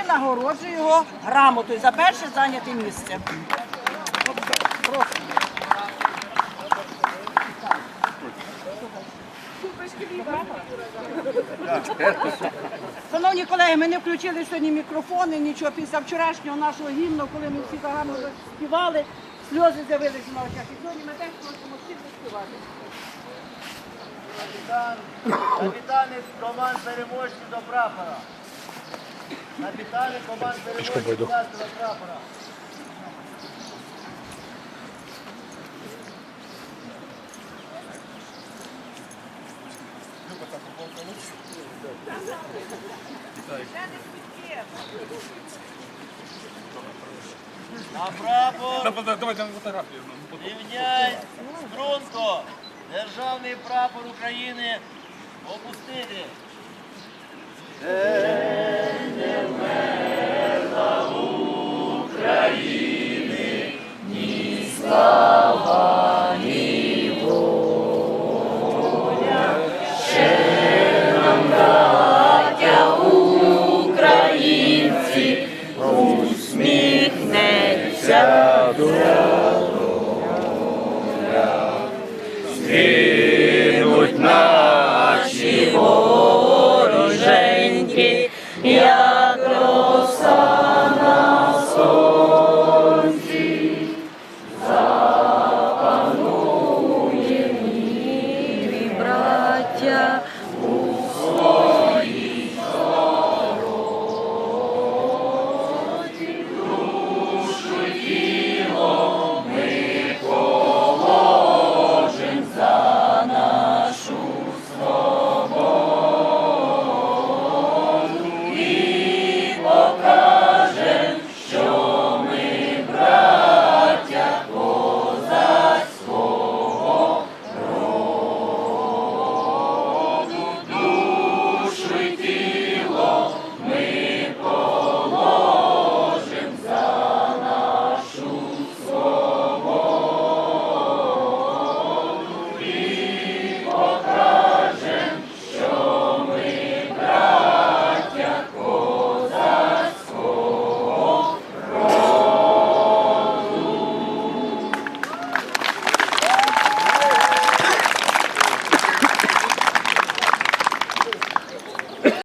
тільки нагороджую його грамотою за перше зайняте місце. Шановні колеги, ми не включили сьогодні мікрофони, нічого. Після вчорашнього нашого гімну, коли ми всі гарно співали, сльози з'явилися на очах. І сьогодні ми теж просимо всіх заспівати. Капітани команд переможців до прапора. Капітани команд ласка, до прапора. На прапор. Давайте на фотографію. Рівняй, струнко, державний прапор України опустити.